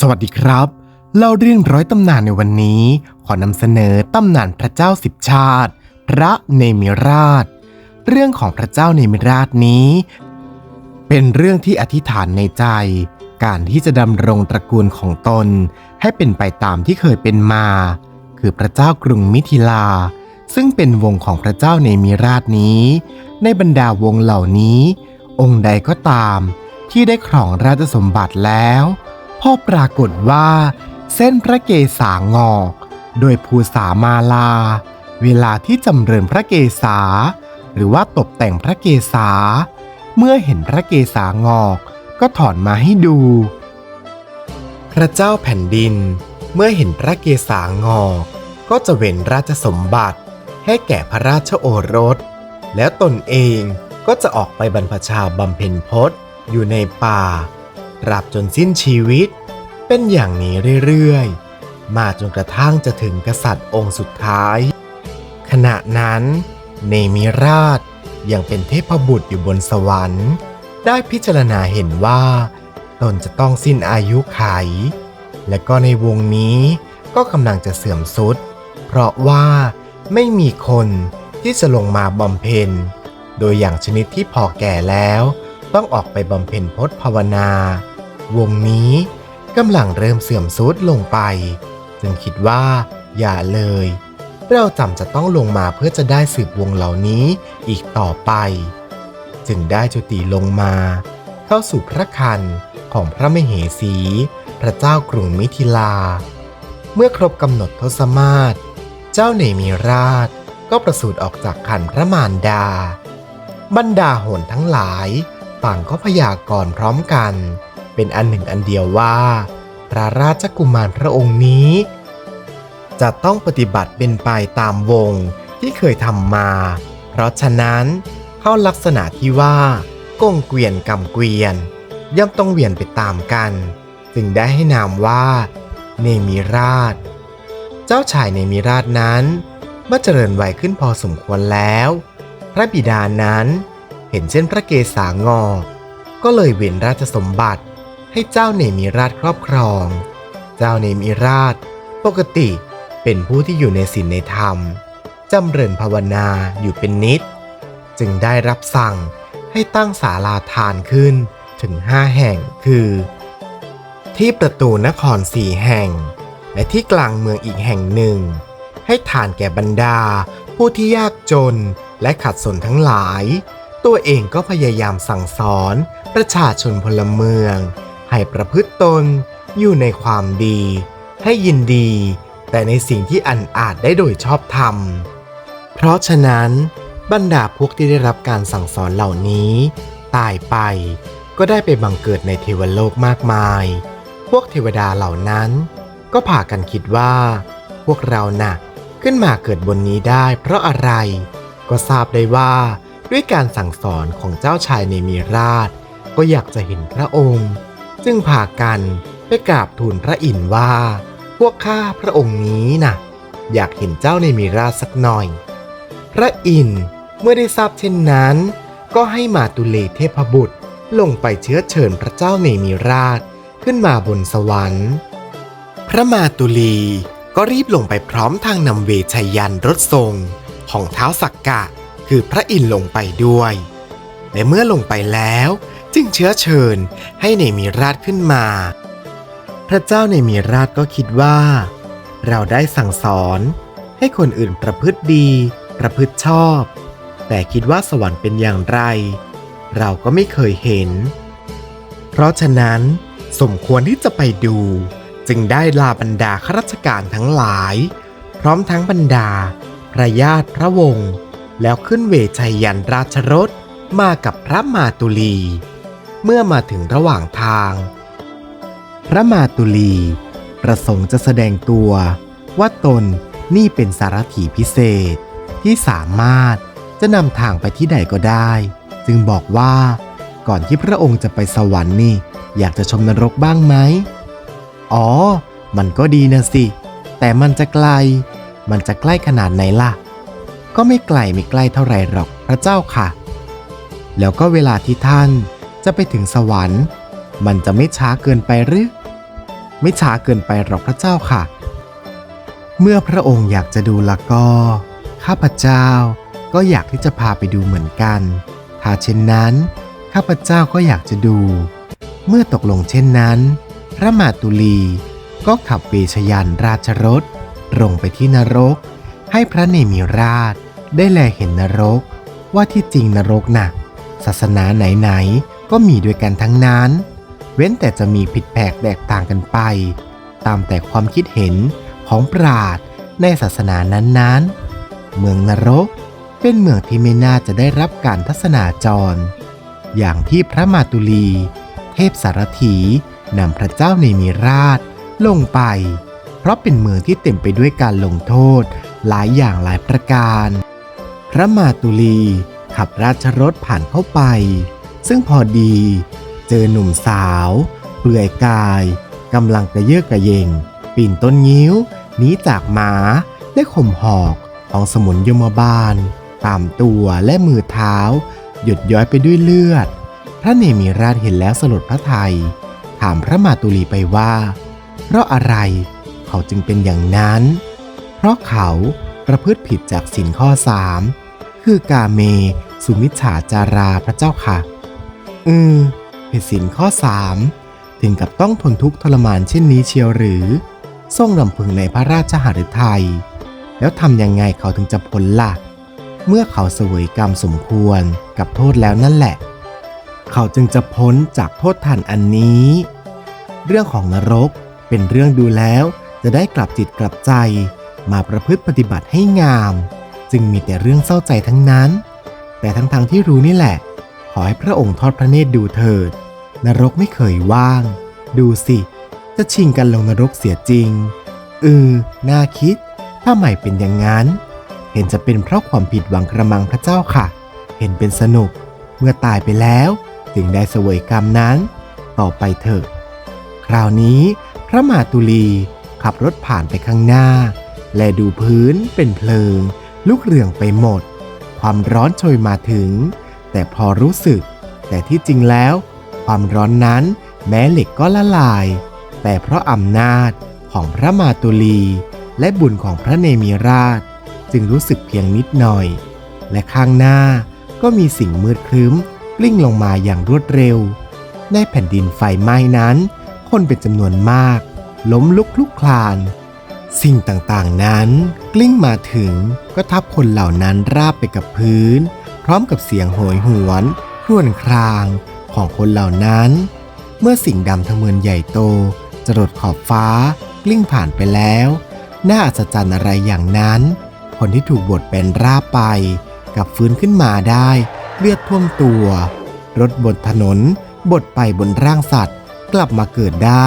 สวัสดีครับ เล่าเรื่องร้อยตำนานในวันนี้ ขอนำเสนอตำนานพระเจ้าสิบชาติ พระเนมิราช เรื่องของพระเจ้าเนมิราชนี้ เป็นเรื่องที่อธิษฐานในใจ การที่จะดำรงตระกูลของตน ให้เป็นไปตามที่เคยเป็นมา คือพระเจ้ากรุงมิถิลา ซึ่งเป็นวงของพระเจ้าเนมิราชนี้ ในบรรดาวงเหล่านี้ องค์ใดก็ตาม ที่ได้ครองราชสมบัติแล้ว พ่อปรากฏว่า เส้นพระเกศางอก โดยภูษามาลา เวลาที่จำเริญพระเกศา หรือว่าตกแต่งพระเกศา เมื่อเห็นพระเกศางอกก็ถอนมาให้ดู พระเจ้าแผ่นดิน เมื่อเห็นพระเกศางอกก็จะเว้นราชสมบัติให้แก่พระราชโอรส แล้วตนเองก็จะออกไปบรรพชาบำเพ็ญพจน์อยู่ในป่า ราบจนสิ้นชีวิต เป็นอย่างนี้เรื่อยๆ มาจนกระทั่งจะถึงกษัตริย์องค์สุดท้าย ขณะนั้น เนมิราชยังเป็นเทพบุตรอยู่บนสวรรค์ ได้พิจารณาเห็นว่า ตนจะต้องสิ้นอายุไข และก็ในวงนี้ก็กำลังจะเสื่อมสุด เพราะว่าไม่มีคนที่จะลงมาบำเพ็ญ โดยอย่างชนิดที่พอแก่แล้ว ต้องออกไปบำเพ็ญพจน์ภาวนา วงนี้กำลังเริ่มเสื่อมทรุดลงไป จึงคิดว่า อย่าเลย เราจำจะต้องลงมาเพื่อจะได้สืบวงเหล่านี้อีกต่อไป จึงได้จุติลงมา เข้าสู่พระคันของพระมเหสี พระเจ้ากรุงมิถิลา เมื่อครบกำหนดทศมาศเจ้าเนมีราชก็ประสูติออกจากคันพระมารดา บรรดาโหนทั้งหลาย ต่างก็พยากรณ์พร้อมกัน เป็นอันหนึ่งอันเดียวว่า พระราชกุมารพระองค์นี้ จะต้องปฏิบัติเป็นไปตามวงที่เคยทำมา เพราะฉะนั้นเข้าลักษณะที่ว่ากงเกวียนกำเกวียน ย่อมต้องเวียนไปตามกัน จึงได้ให้นามว่าเนมิราช เจ้าชายเนมิราชนั้นเมื่อเจริญวัยขึ้นพอสมควรแล้ว พระบิดานั้นเห็นเช่นพระเกศางอ ก็เลยเว้นราชสมบัติ ให้เจ้าเนมิราชครอบครอง เจ้าเนมิราช ปกติเป็นผู้ที่อยู่ในศีลในธรรม จำเริญภาวนาอยู่เป็นนิด จึงได้รับสั่งให้ตั้งศาลาทานขึ้นถึงห้าแห่งคือ ที่ประตูนครสี่แห่ง และที่กลางเมืองอีกแห่งหนึ่ง ให้ทานแก่บรรดา ผู้ที่ยากจนและขัดสนทั้งหลาย ตัวเองก็พยายามสั่งสอนประชาชนพลเมือง ให้ประพฤติตนอยู่ในความดี ให้ยินดี แต่ในสิ่งที่อันอาจได้โดยชอบธรรม เพราะฉะนั้นบรรดาพวกที่ได้รับการสั่งสอนเหล่านี้ ตายไปก็ได้ไปบังเกิดในเทวโลกมากมาย พวกเทวดาเหล่านั้น ก็พากันคิดว่า พวกเรานะ่ะขึ้นมาเกิดบนนี้ได้เพราะอะไร ก็ทราบได้ว่าด้วยการสั่งสอนของเจ้าชายเนมีราช ก็อยากจะเห็นพระองค์ จึงพากันไปกราบทูลพระอินทร์ว่า พวกข้าพระองค์นี้นะ่ะ อยากเห็นเจ้าเนมีราสักหน่อย พระอินทร์เมื่อได้ทราบเช่นนั้น ก็ให้มาตุเลเทพบุตรลงไปเชื้อเชิญพระเจ้าเนมีราชขึ้นมาบนสวรรค์ พระมาตุลีก็รีบลงไปพร้อมทางนำเวชยยันรถทรงของเท้าสักกะ คือพระอินทร์ลงไปด้วย และเมื่อลงไปแล้ว จึงเชื้อเชิญให้เนมีราชขึ้นมา พระเจ้าเนมีราชก็คิดว่า เราได้สั่งสอนให้คนอื่นประพฤติดี ประพฤติชอบ แต่คิดว่าสวรรค์เป็นอย่างไร เราก็ไม่เคยเห็น เพราะฉะนั้นสมควรที่จะไปดู จึงได้ลาบรรดาข้าราชการทั้งหลาย พร้อมทั้งบรรดา พระญาติพระวงศ์แล้วขึ้นเวชัยยันราชรถมากับพระมาตุลี เมื่อมาถึงระหว่างทาง พระมาตุลีประสงค์จะแสดงตัวว่าตนนี่เป็นสารถีพิเศษที่สามารถจะนำทางไปที่ใดก็ได้ จึงบอกว่าก่อนที่พระองค์จะไปสวรรค์นี่ อยากจะชมนรกบ้างไหม อ๋อ มันก็ดีนะสิ แต่มันจะไกล มันจะใกล้ขนาดไหนล่ะ ก็ไม่ไกลไม่ใกล้เท่าไรหรอกพระเจ้าค่ะ แล้วก็เวลาที่ท่าน จะไปถึงสวรรค์ มันจะไม่ช้าเกินไปหรือ ไม่ช้าเกินไปหรอกพระเจ้าค่ะ เมื่อพระองค์อยากจะดูล้วก็ ข้าพเจ้าก็อยากที่จะพาไปดูเหมือนกัน ถ้าเช่นนั้น ข้าพเจ้าก็อยากจะดู เมื่อตกลงเช่นนั้น พระมาตุลีก็ขับเวชยันราชรถตรงไปที่นรก ให้พระเนมิราชได้แลเห็นนรกว่าที่จริงนรกน่ะศาสนาไหนๆ ก็มีด้วยกันทั้งนั้น เว้นแต่จะมีผิดแผกแตกต่างกันไป ตามแต่ความคิดเห็นของปราดในศาสนานั้นๆ เมืองนรกเป็นเมืองที่ไม่น่าจะได้รับการทัศนาจร อย่างที่พระมาตุลี เทพสารถีนำพระเจ้าเนมิราชลงไป เพราะเป็นเมืองที่เต็มไปด้วยการลงโทษหลายอย่างหลายประการ พระมาตุลีขับราชรถผ่านเข้าไป ซึ่งพอดี เจอหนุ่มสาวเปลือยกายกำลังกระเยาะกระเยงปีนต้นงิ้วหนีจากหมาและข่มหอกของสมุนยมบาล ตามตัวและมือเท้า หยดย้อยไปด้วยเลือด พระเนมิราชเห็นแล้วสลดพระไทย ถามพระมาตุลีไปว่า เพราะอะไรเขาจึงเป็นอย่างนั้น เพราะเขาประพฤติผิดจากสินข้อสามคือกาเม สุมิจฉาจาราพระเจ้าค่ะ อืมผิดสินข้อสามถึงกับต้องทนทุกข์ทรมานเช่นนี้เชียวหรือ ทรงรำพึงในพระราชหฤทัย แล้วทำยังไงเขาถึงจะพ้นละ่ะ เมื่อเขาเสวยกรรมสมควรกับโทษแล้วนั่นแหละ เขาจึงจะพ้นจากโทษทันอันนี้ เรื่องของนรกเป็นเรื่องดูแล้วจะได้กลับจิตกลับใจมาประพฤติปฏิบัติให้งาม จึงมีแต่เรื่องเศร้าใจทั้งนั้น แต่ทั้งๆทที่รู้นี่แหละ อให้พระองค์ทอดพระเนตรดูเถิด นรกไม่เคยว่าง ดูสิ จะชิงกันลงนรกเสียจริงเออน่าคิด ถ้าใหม่เป็นอย่างนั้น เห็นจะเป็นเพราะความผิดหวังกระมังพระเจ้าค่ะ เห็นเป็นสนุก เมื่อตายไปแล้วจึงได้เสวยกรรมนั้น ต่อไปเถอะ คราวนี้พระมาตุลีขับรถผ่านไปข้างหน้า และดูพื้นเป็นเพลิง ลุกเรืองไปหมด ความร้อนโชยมาถึง แต่พอรู้สึก แต่ที่จริงแล้ว ความร้อนนั้นแม้เหล็กก็ละลาย แต่เพราะอำนาจของพระมาตุลี และบุญของพระเนมิราช จึงรู้สึกเพียงนิดหน่อย และข้างหน้าก็มีสิ่งมืดครึ้มกลิ้งลงมาอย่างรวดเร็ว ในแผ่นดินไฟไหม้นั้น คนเป็นจำนวนมาก ล้มลุกลุกคลาน สิ่งต่างๆนั้น กลิ้งมาถึงก็ทับคนเหล่านั้นราบไปกับพื้น พร้อมกับเสียงโหยหวนครวญครางของคนเหล่านั้น เมื่อสิ่งดำทะเมินใหญ่โตจรดขอบฟ้ากลิ้งผ่านไปแล้ว น่าอัศจรรย์อะไรอย่างนั้น คนที่ถูกบดเป็นราไปกับฟื้นขึ้นมาได้เลือดท่วมตัว รถบนถนนบดไปบนร่างสัตว์ กลับมาเกิดได้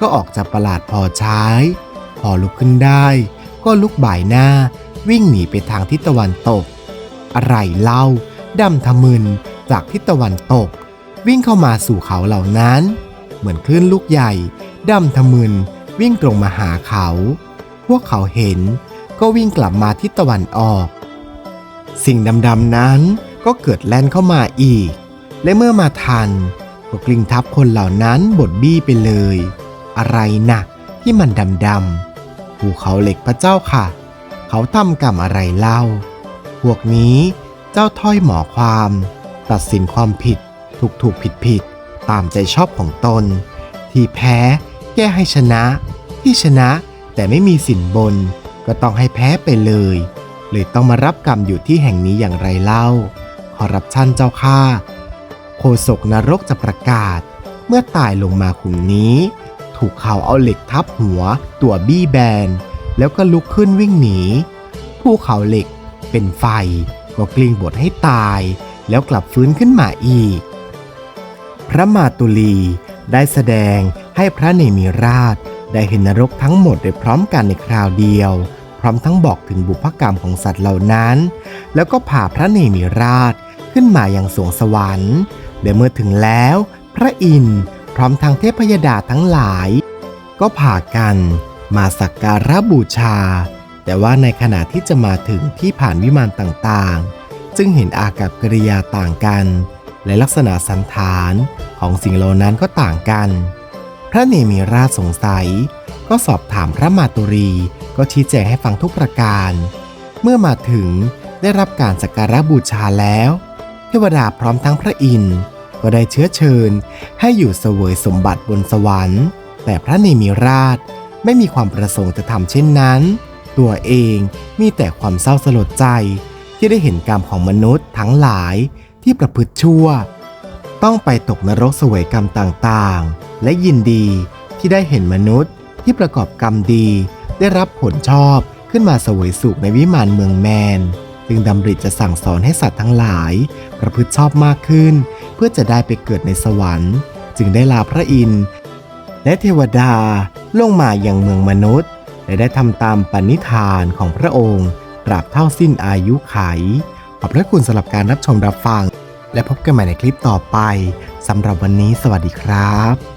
ก็ออกจากประหลาดพอใช้ พอลุกขึ้นได้ ก็ลุกบ่ายหน้าวิ่งหนีไปทางทิศตะวันตก อะไรเล่าดำทะมึนจากทิศตะวันตก วิ่งเข้ามาสู่เขาเหล่านั้น เหมือนคลื่นลูกใหญ่ดำทะมึนวิ่งตรงมาหาเขา พวกเขาเห็นก็วิ่งกลับมาทิศตะวันออก สิ่งดำๆนั้นก็เกิดแล่นเข้ามาอีก และเมื่อมาทันก็กลิ้งทับคนเหล่านั้นบดบี้ไปเลย อะไรนะ่ะที่มันดำๆภูเขาเหล็กพระเจ้าค่ะ เขาทำกรรมอะไรเล่า พวกนี้เจ้าถ้อยหมอความ ตัดสินความผิดถูกถูกผิดผิดตามใจชอบของตน ที่แพ้แก้ให้ชนะ ที่ชนะแต่ไม่มีสินบน ก็ต้องให้แพ้ไปเลย เลยต้องมารับกรรมอยู่ที่แห่งนี้อย่างไรเล่า คอรับชันเจ้าข้าโคศกนรกจะประกาศ เมื่อตายลงมาขุมนี้ ถูกเขาเอาเหล็กทับหัว ตัวบี้แบน แล้วก็ลุกขึ้นวิ่งหนีภูเขาเหล็ก เป็นไฟ ก็กลิ้งบดให้ตาย แล้วกลับฟื้นขึ้นมาอีก พระมาตุลีได้แสดงให้พระเนมิราชได้เห็นนรกทั้งหมดโดยพร้อมกันในคราวเดียว พร้อมทั้งบอกถึงบุพกรรมของสัตว์เหล่านั้น แล้วก็พาพระเนมิราชขึ้นมาอย่างสวงสวรรค์และเมื่อถึงแล้ว พระอินทร์พร้อมทางเทพยดาทั้งหลาย ก็พากันมาสักการะบูชา แต่ว่าในขณะที่จะมาถึงที่ผ่านวิมานต่างๆ จึงเห็นอากับกริยาต่างกัน และลักษณะสันฐานของสิ่งเหล่านั้นก็ต่างกันพพระเนมิราชสงสัย ก็สอบถามพระมาตุรีก็ชี้แจงให้ฟังทุกประการ เมื่อมาถึงได้รับการสักการะบูชาแล้ว เทวดาพร้อมทั้งพระอินทร์ก็ได้เชื้อเชิญให้อยู่เสวยสมบัติบนสวรรค์ แต่พระเนมิราชไม่มีความประสงค์จะทำเช่นนั้น ตัวเองมีแต่ความเศร้าสลดใจที่ได้เห็นกรรมของมนุษย์ทั้งหลายที่ประพฤติชั่ว ต้องไปตกนรกสวยกรรมต่างๆ และยินดีที่ได้เห็นมนุษย์ที่ประกอบกรรมดี ได้รับผลชอบขึ้นมาสวยสุขในวิมานเมืองแมน จึงดำริจะสั่งสอนให้สัตว์ทั้งหลาย ประพฤติชอบมากขึ้น เพื่อจะได้ไปเกิดในสวรรค์ จึงได้ลาพระอินทร์และเทวดาลงมาอยังเมืองมนุษย์ และได้ทำตามปณิธานของพระองค์ ตราบเท่าสิ้นอายุไข ขอบพระคุณสำหรับการรับชมรับฟัง และพบกันใหม่ในคลิปต่อไปสำหรับวันนี้สวัสดีครับ